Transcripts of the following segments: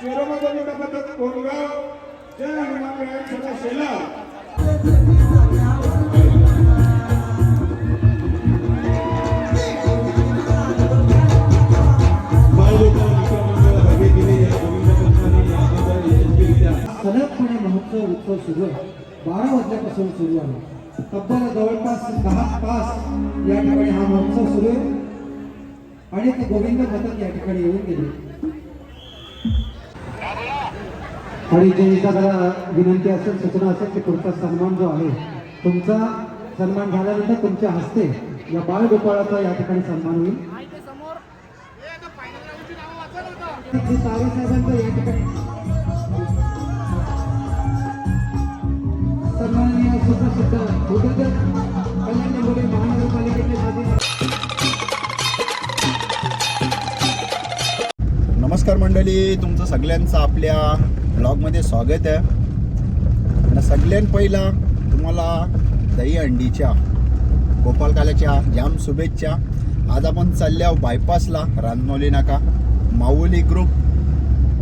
शिरोमधून पद्धत कोणगाव जय हनुमान वेळा शेला सलगपणे महोत्सव उत्सव सुरू आहे. बारा वाजल्यापासून सुरू आहे. तब्बल जवळपास दहा तास या ठिकाणी हा महोत्सव सुरू आहे. आणि ते गोविंद भटक या ठिकाणी येऊन गेले. आणि ज्यांचा जरा विनंती असेल सूचना असेल की पुढचा सन्मान जो आहे तुमचा सन्मान झाल्यानंतर तुमच्या हस्ते या बाळगोपाळाचा या ठिकाणी सन्मान होईल. साहेबांचा या ठिकाणी सन्माननीय सुप्रसिद्ध उद्योजक कल्याण महानगरपालिकेचे नमस्कार मंडळी तुमचं सगळ्यांचं आपल्या ब्लॉगमध्ये स्वागत आहे. आणि सगळ्यात पहिला तुम्हाला दहीहंडीच्या गोपालकाल्याच्या जाम शुभेच्छा. आज आपण चालल्या बायपासला रानमौली नाका माऊली ग्रुप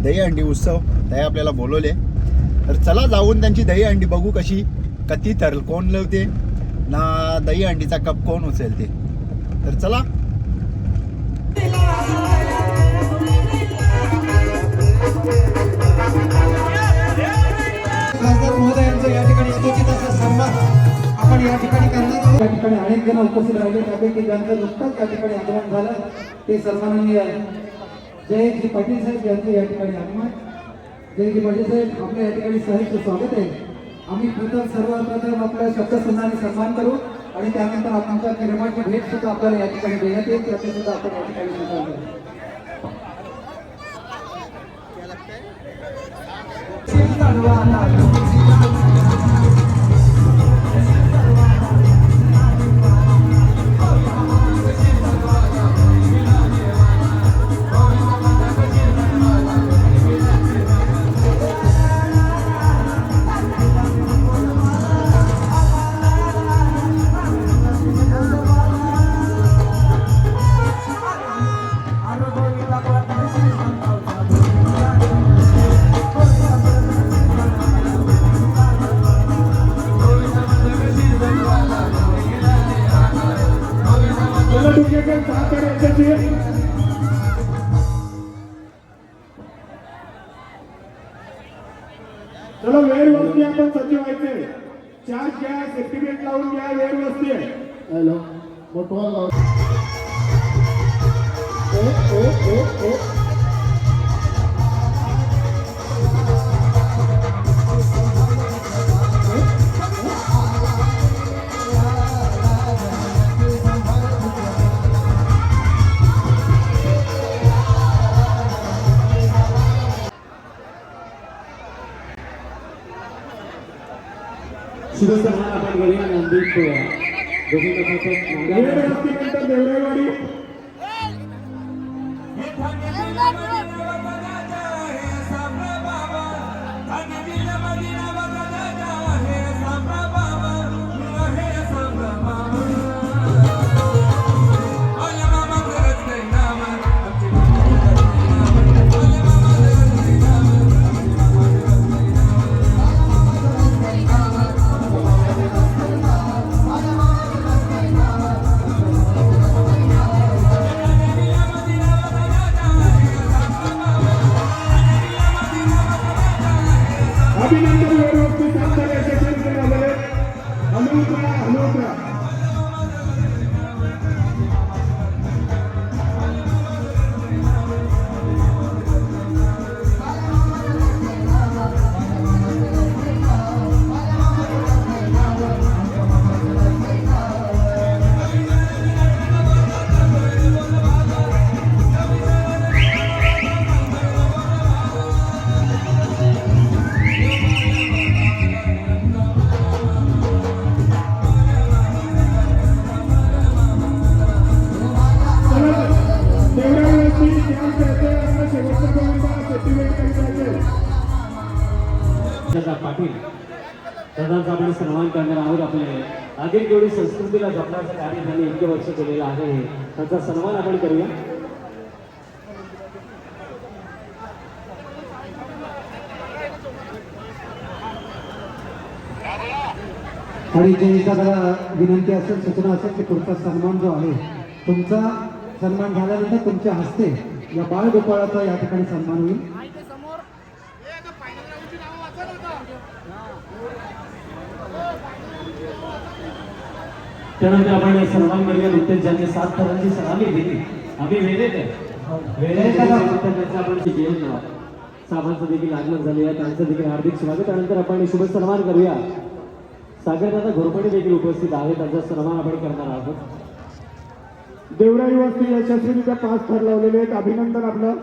दहीहंडी उत्सव ते आपल्याला बोलवले. तर चला जाऊन त्यांची दहीहंडी बघू कशी कधी तर कोण लवते ना दहीहंडीचा कप कोण उचलते. तर चला. जण उपस्थित राहिले. त्यापैकी ज्यांचं नुकतंच या ठिकाणी आगमन झालं ते सन्माननीय जयजी पाटील साहेब यांचं या ठिकाणी आगमन. जयजी पाटील साहेब आपल्या या ठिकाणी सहज स्वागत आहे. आम्ही प्रथम सर्वप्रथम आपल्या शब्दसन्माने सन्मान करू आणि त्यानंतर आमच्या निर्माणची भेट सुद्धा आपल्याला या ठिकाणी देण्यात येईल. त्याचे सुद्धा आपण या ठिकाणी स्वीकार करू. वस्ती आपण सज्ज व्हायचे चार घ्या सेफ्टी बेल्ट लावून घ्या वेळ वस्ती आहे. हॅलो मोठवा गोविंद वेळ अभिनंदन वेळ वस्ती साखर याच्याची झालेले हनुत्रा अधिक जोडी संस्कृतीला जपण्याचं कार्य त्यांनी इतके वर्ष केलेलं आहे. त्याचा सन्मान आपण करूया. आणि ज्यांचा जरा विनंती असेल सूचना असेल की तुमचा सन्मान जो आहे तुमचा सन्मान झाल्यानंतर तुमच्या हस्ते या बाळगोपाळाचा या ठिकाणी सन्मान होईल. त्यानंतर आपण करूया नुकतेच ज्यांनी सात थरांची सलामी दिली आम्ही वेळेत आहे. वेळेत त्याचं आपण जेवण लावा. साहेबांचं देखील आगमन झाले आहे त्यांचं देखील हार्दिक स्वागत. त्यानंतर आपण शुभ सन्मान करूया. सागरदादा घोरपडे देखील उपस्थित आहे त्यांचा सन्मान आपण करणार आहोत. देवराई वस्ती यशस्वीरित्या पाच थर लावलेले आहेत. अभिनंदन आपलं.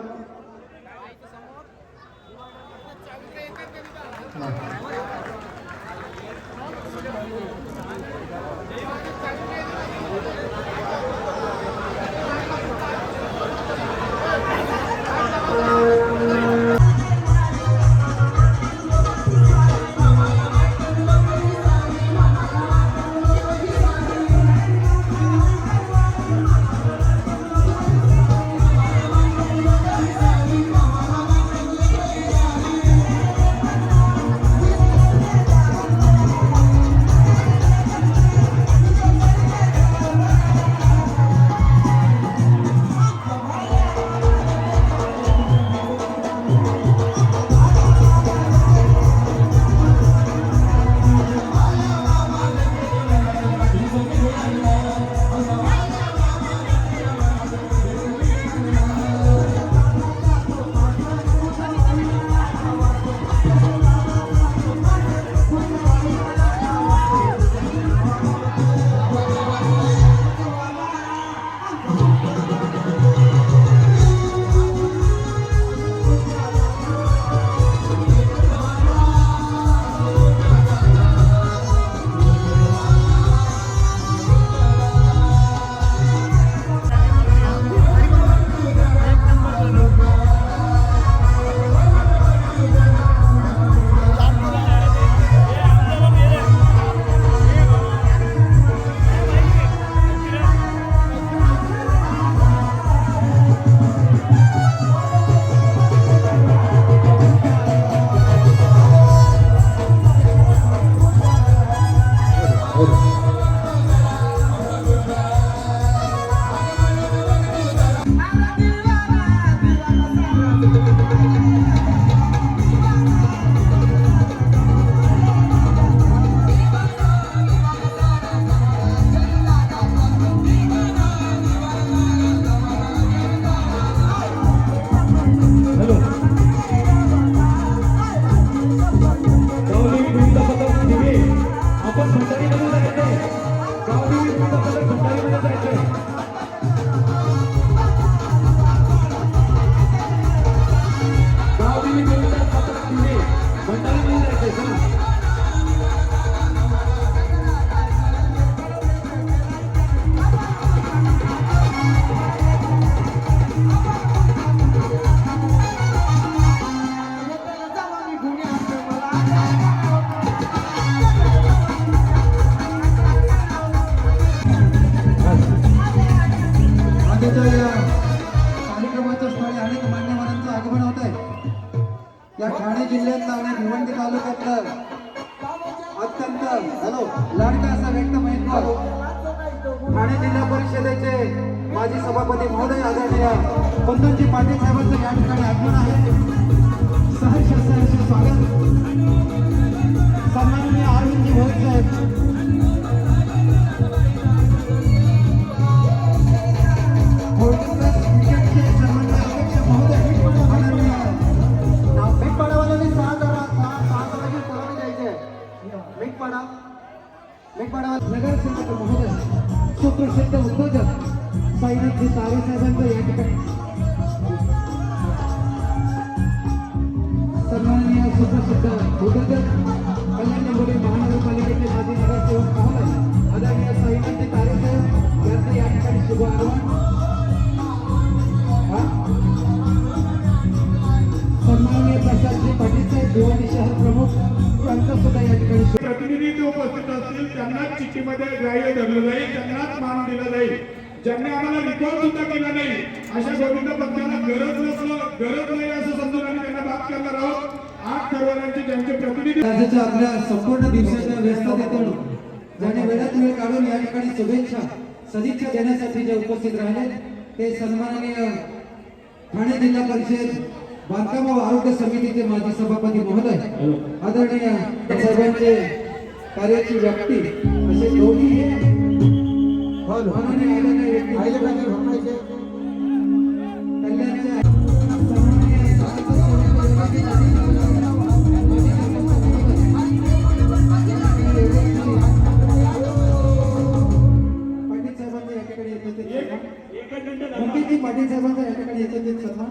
हॅलो भंडारीमध्ये जायचंय गावदेवी बंधूंजी पाटील सन्माननीय प्रसादजी पाटील साहेब भिवंडी शहर प्रमुख यांचं सुद्धा या ठिकाणी प्रतिनिधी जे उपस्थित असतील त्यांनाच चिठ्ठीमध्ये ग्राह्य धरलं जाईल त्यांनाच मान दिला जाईल. ज्यांनी आम्हाला रिकॉर्ड सुद्धा केला नाही अशा गोविंद पक्षाला गरज नसलं गरज नाही असं समजून आम्ही त्यांना बात करणार आहोत. आठ ठरवण्याचे ज्यांचे प्रतिनिधी राज्याच्या आपल्या संपूर्ण दिवसाच्या व्यस्ततेतून ज्याने वेळात वेळ काढून या ठिकाणी शुभेच्छा सदिच्छा देण्यासाठी जे उपस्थित राहिले ते सन्माननीय ठाणे जिल्हा परिषद बांधकाम व आरोग्य समितीचे माजी सभापती महोदय आदरणीय साहेबांचे कार्याची व्याप्ती असे दोन्ही माननीय पाटील साहेबांचा येतो सन्मान.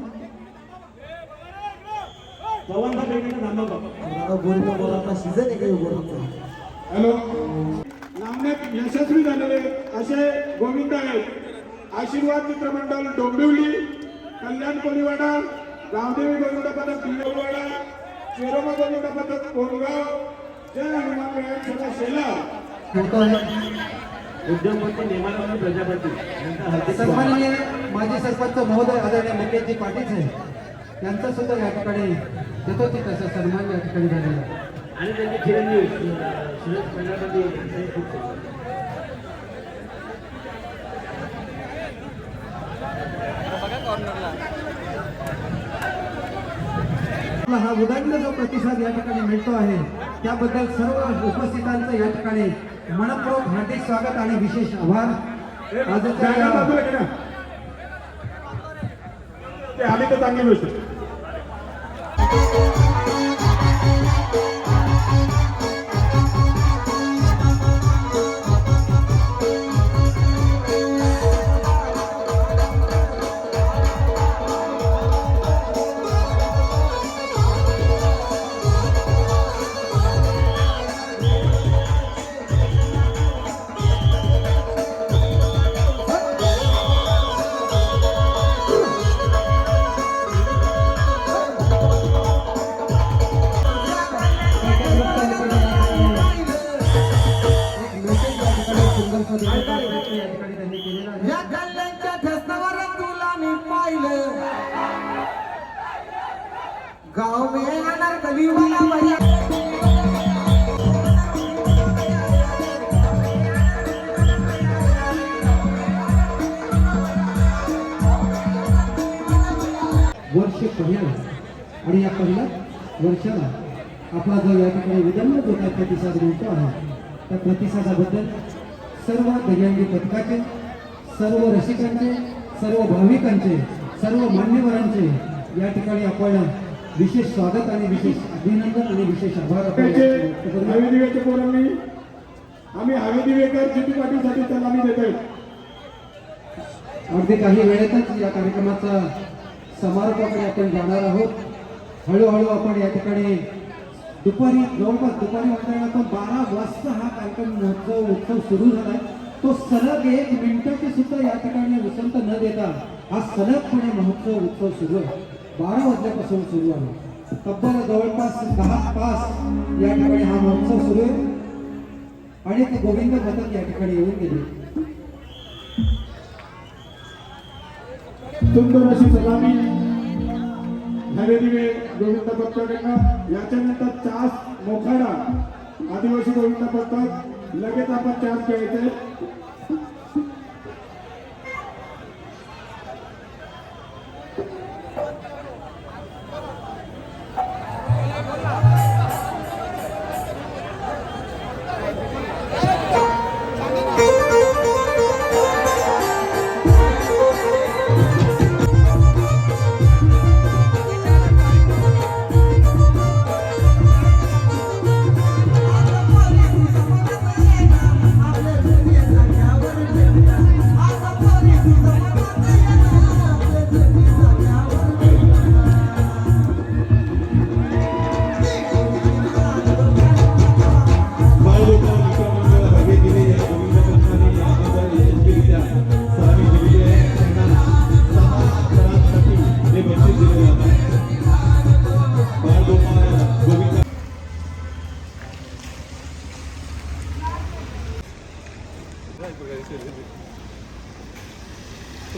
हॅलो नामनेत यशस्वी झालेले असे गोविंद आहेत आशीर्वाद मित्रमंडळ डोंबिवली कल्याण कोलीवाडा रामदेवी गोविंद पथक किल्लेवाडा चेरोमा गोविंद पथक कोरगाव जय हनुमान आहे उद्योगपती नेमालाबाई प्रजापती. सन्माननीय माजी सरपंच महोदय आदरणीय मुकेशजी पाटील साहेब यांचा सुद्धा या ठिकाणी देतो ते तसा सन्मान या ठिकाणी झालेला. आणि त्यांचे चिरंजीव सुरेश प्रजापती हा उदंड जो प्रतिसाद या ठिकाणी मिळतो आहे त्याबद्दल सर्व उपस्थितांचं या ठिकाणी मनपूर्वक हार्दिक स्वागत आणि विशेष आभार आजच्या. ते आले तर चांगली गोष्ट वर्ष पहिलं आणि या पहिल्या वर्षाला आपला जो या ठिकाणी विदंब जो काही प्रतिसाद मिळतो आहे त्या प्रतिसादाबद्दल सर्व दह्यांगी पथकाचे सर्व रसिकांचे सर्व भाविकांचे सर्व मान्यवरांचे या ठिकाणी आपण विशेष स्वागत आणि विशेष अभिनंदन आणि विशेष आभार पोरांनी आम्ही हवे दिवेकर जितू पाटीलसाठी सलामी देत आहेत अगदी काही वेळेतच या कार्यक्रमाचा समारोपाकडे आपण जाणार आहोत. हळूहळू आपण या ठिकाणी दुपारी जवळपास दुपारी म्हणताना तो बारा वाजता हा कार्यक्रम महोत्सव उत्सव सुरू झालाय. तो सलग एक मिनिटाची सुद्धा या ठिकाणी विसंत न देता हा सलगपणे महोत्सव उत्सव सुरू आहे. बारा वाजल्यापासून सुरू आहे. तब्बल जवळपास दहा तास या ठिकाणी हा महोत्सव सुरू आहे. आणि ते गोविंद पथक या ठिकाणी येऊन गेले. सुंदर अशी सलामी. हवे दिवे गोविंद पथकाकडनं याच्यानंतर चास मोखाडा. आदिवासी गोविंद पथक लगेच आपण चास खेळायचे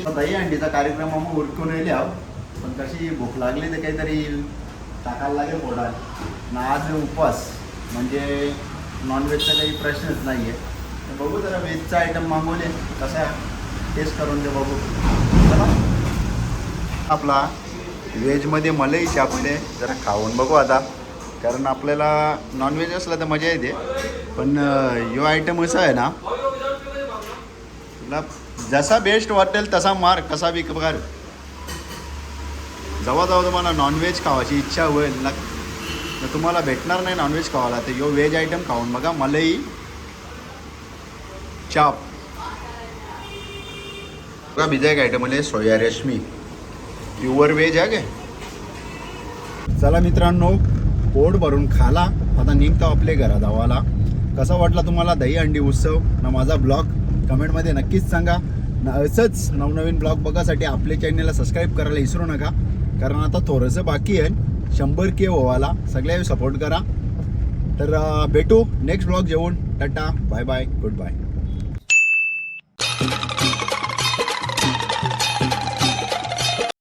दही अंडीचा कार्यक्रम आम्ही उरकून येले आहोत. पण कशी भूक लागली तर काहीतरी टाकायला लागेल पोटात. ना आज उपवास म्हणजे नॉनव्हेजचा काही प्रश्नच नाही आहे तर बघू जरा व्हेजचा आयटम मागवले कसा आहे टेस्ट करून दे बघू. चला. आपला व्हेजमध्ये मलई शापले जरा खाऊन बघू आता. कारण आपल्याला नॉनव्हेज असलं तर मजा येते. पण यो आयटम असा आहे ना तुला जसा बेस्ट वाटेल तसा मार कसा बी कर जेव्हा जवळ तुम्हाला नॉनव्हेज खावायची इच्छा होईल. ना तर तुम्हाला भेटणार नाही नॉनव्हेज खावायला. तर यो व्हेज आयटम खाऊन बघा. मलई चाप बघा बिजा एक आयटम आहे सोया रेशमी. प्युअर व्हेज आहे गे चला मित्रांनो पोट भरून खाला. आता निघतो आपले घरा धावाला कसा वाटला तुम्हाला दही अंडी उत्सव? ना माझा ब्लॉग कमेंटमध्ये नक्कीच सांगा. असंच नवनवीन ब्लॉग बघासाठी आपल्या चॅनलला सबस्क्राईब करायला विसरू नका. कारण आता थोडंसं बाकी आहे. शंभर के ओवाला सगळ्या सपोर्ट करा. तर भेटू नेक्स्ट ब्लॉग जेवून. Tata bye bye goodbye